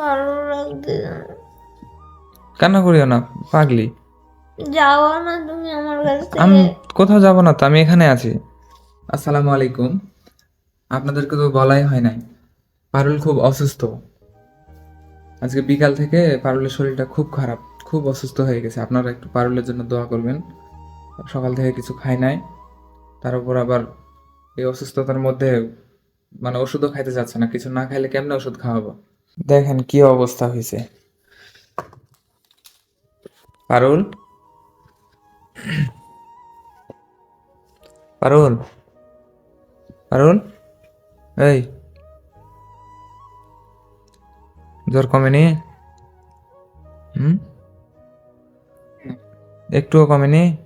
ভালো না। কান্না করিও না পাগলি। যাও না তুমি আমার কাছ আমি কোথাও যাব না তো আমি এখানে আছি। আসসালামু আলাইকুম। আপনাদেরকে তো বলাই হয় নাই। পারুল খুব অসুস্থ। আজকে বিকাল থেকে পারুলের শরীরটা খুব খারাপ খুব অসুস্থ হয়ে গেছে। আপনারা একটু পারুলের জন্য দোয়া করবেন। সকাল থেকে কিছু খাই নাই। তার উপর আবার এই অসুস্থতার মধ্যে মানে ওষুধও খাইতে যাচ্ছে না। কিছু না খাইলে কেমনে ওষুধ খাওয়াবো? দেখেন কি অবস্থা হয়েছে। পারুল? পারুল? পারুল? এই। জ্বর কমেনি? হুম? একটুও কমেনি?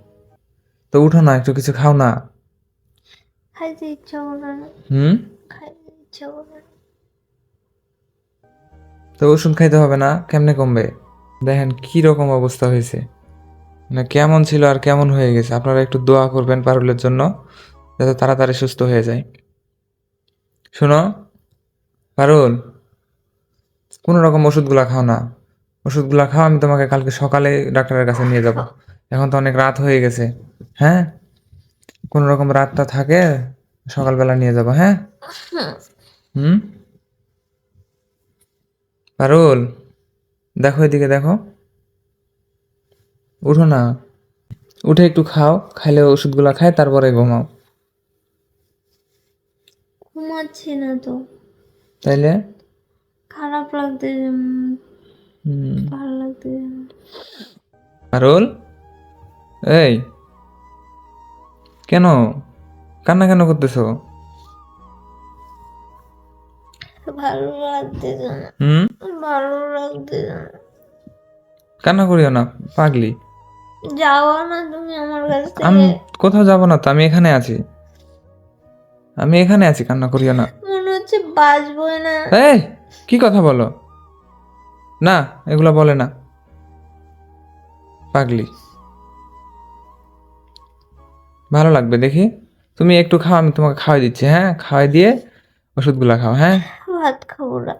তো উঠো না একটু কিছু খাও না। খাইতে ইচ্ছা করে না। হুম? খাইতে ইচ্ছা করে না। তো ওষুধ খাইতে হবে না? কেমনে কমবে? দেখেন কি রকম অবস্থা হয়েছে। মানে কেমন ছিল আর কেমন হয়ে গেছে? আপনারা একটু দোয়া করবেন পারুলের জন্য, যাতে তাড়াতাড়ি সুস্থ হয়ে যায়। শোনো, পারুল, কোনো রকম ওষুধগুলা খাও না। ওষুধগুলা খাও, আমি তোমাকে কালকে সকালে ডাক্তারের কাছে নিয়ে যাব। এখন তো অনেক রাত হয়ে গেছে। হ্যাঁ? কোনো রকম রাতটা থাকে, সকালবেলা নিয়ে যাব হ্যাঁ? হুম? পারুল দেখো এদিকে দেখো। উঠো না। উঠে একটু খাও খাইলে ওষুধগুলো খায় তারপরে ঘুমাও। ঘুমাচ্ছি না তো। তাইলে? খারাপ লাগতে ভালো লাগতেছে না। পারুল? এই। কেন? কান্না কেন করতেছো? ভালো লাগতেছে না। হুম? ভালো লাগতেছে না। কান্না করিও না পাগলি। যাও না তুমি আমার কাছ আমি কোথাও যাব না তো আমি এখানে আছি। আমি এখানে আছি কান্না করিও না। মনে হচ্ছে বাঁচবই না। এই কি কথা বলো? না এগুলা বলে না। পাগলি। ভালো লাগবে দেখি। তুমি একটু খাও আমি তোমাকে খাওয়াই দিচ্ছি হ্যাঁ? খাওয়াই দিয়ে ওষুধগুলা খাও হ্যাঁ? ভাত খাব না।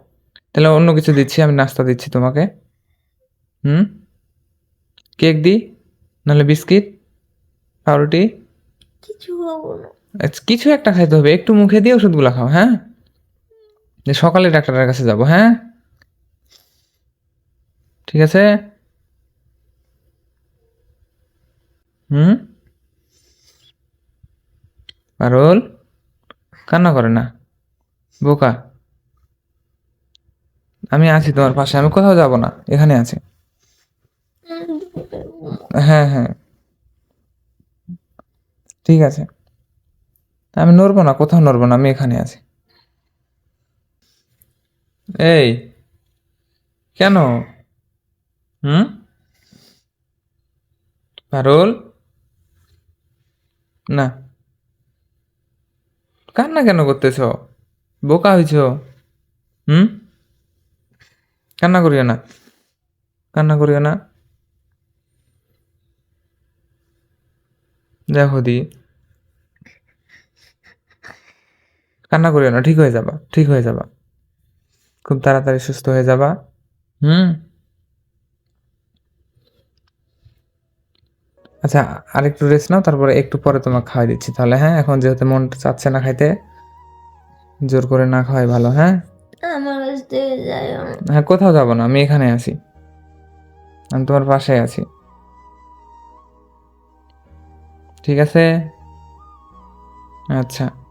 তাহলে অন্য কিছু দিচ্ছি আমি নাস্তা দিচ্ছি তোমাকে। হুম? কেক দিই নাহলে বিস্কিট পাউরুটি? কিছু খাব না। আচ্ছা, কিছু একটা খাইতে হবে একটু মুখে দিয়ে ওষুধগুলো খাও হ্যাঁ? যে সকালে ডাক্তারের কাছে যাব হ্যাঁ? ঠিক আছে? হুম? পারুল? কান্না করে না। বোকা। আমি আছি তোমার পাশে, আমি কোথাও যাব না, এখানে আছি। হ্যাঁ হ্যাঁ। ঠিক আছে। আমি নড়বো না, কোথাও নড়বো না, আমি এখানে আছি। এই, কেন? হুম? পারুল? না। কান্না কেন করতেছ? বোকা হয়েছ হুম? কান্না করিও না। কান্না করিও না। দেখো দি কান্না করিও না, ঠিক হয়ে যাবা, ঠিক হয়ে যাবা। খুব তাড়াতাড়ি সুস্থ হয়ে যাবা। হুম। আচ্ছা আরেকটু রেস্ট নাও, তারপরে একটু পরে তোমাকে খাওয়াই দিচ্ছি তাহলে হ্যাঁ? এখন যেহেতু মনটা চাচ্ছে না খাইতে, জোর করে না খাওয়াই ভালো হ্যাঁ? আমার কাছ থেকে হ্যাঁ কোথাও যাব না, আমি এখানে আছি। আমি তোমার পাশে আছি। ঠিক আছে? আচ্ছা।